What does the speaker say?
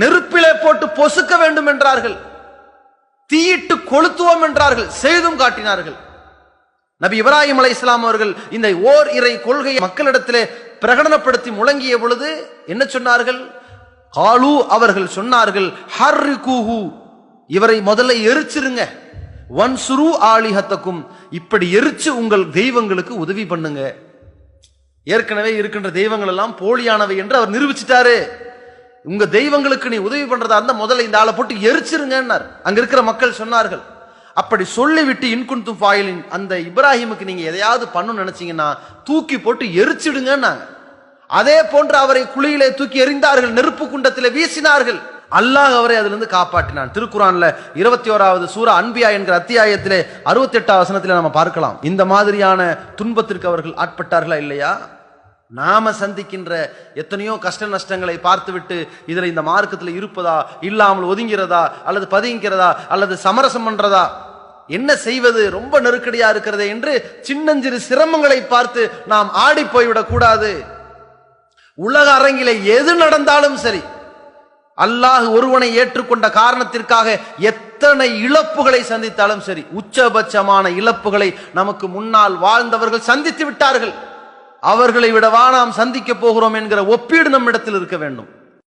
நெருப்பிலே போட்டு பொசுக்க வேண்டும் என்றார்கள். தீயிட்டு கொளுத்துவோம் என்றார்கள். செய்தும் காட்டினார்கள். நபி இப்ராஹிம் அலை இஸ்லாம் அவர்கள் இந்த ஓர் இறை கொள்கையை மக்களிடத்திலே பிரகடனப்படுத்தி முழங்கிய பொழுது என்ன சொன்னார்கள்? காலு அவர்கள் சொன்னார்கள் ஹர்ரி கூஹு இவரை முதல்ல எரிச்சிருங்க. ஒன் சுரு ஆலிஹத்தக்கும் இப்படி எரிச்சு உங்கள் தெய்வங்களுக்கு உதவி பண்ணுங்க. ஏற்கனவே இருக்கின்ற தெய்வங்கள் எல்லாம் போலியானவை என்று அவர் நிரூபிச்சிட்டாரு. உங்க தெய்வங்களுக்கு நீ உதவி பண்றதா இருந்தா முதல்ல இந்த ஆளை போட்டு எரிச்சிருங்கன்னார். அங்க இருக்கிற மக்கள் சொன்னார்கள். அப்படி சொல்லிவிட்டு இன்குன்தும் ஃபாயிலின் அந்த இப்ராஹிமுக்கு நீங்க எதையாவது பண்ணணும்னு நினைச்சீங்கன்னா தூக்கி போட்டு எரிச்சிடுங்கன்னாங்க. அதே போன்று அவரை குழியிலே தூக்கி எறிந்தார்கள் நெருப்பு குண்டத்தில் வீசினார்கள். அல்லாஹ் அவரை அதிலிருந்து காப்பாற்றினான். திருக்குறான்ல இருபத்தி ஓராவது சூரா அன்பியா என்கிற அத்தியாயத்திலே அறுபத்தி எட்டாம் வசனத்திலே நம்ம பார்க்கலாம். இந்த மாதிரியான துன்பத்திற்கு அவர்கள் ஆட்பட்டார்களா இல்லையா? நாம சந்திக்கின்ற எத்தனையோ கஷ்ட நஷ்டங்களை பார்த்துவிட்டு இதில் இந்த மார்க்கத்தில் இருப்பதா இல்லாமல் ஒதுங்கிறதா அல்லது பதுங்கிறதா அல்லது சமரசம் பண்றதா? என்ன செய்வது? ரொம்ப நெருக்கடியா இருக்கிறதே என்று சின்னஞ்சிறு சிரமங்களை பார்த்து நாம் ஆடி போய்விடக் கூடாது. உலக அரங்கிலே எது நடந்தாலும் சரி அல்லாஹ் ஒருவனை ஏற்றுக்கொண்ட காரணத்திற்காக எத்தனை இழப்புகளை சந்தித்தாலும் சரி உச்சபட்சமான இழப்புகளை நமக்கு முன்னால் வாழ்ந்தவர்கள் சந்தித்து விட்டார்கள். அவர்களை விடவா நாம் சந்திக்க போகிறோம் என்கிற ஒப்பீடு நம்மிடத்தில் இருக்க வேண்டும்.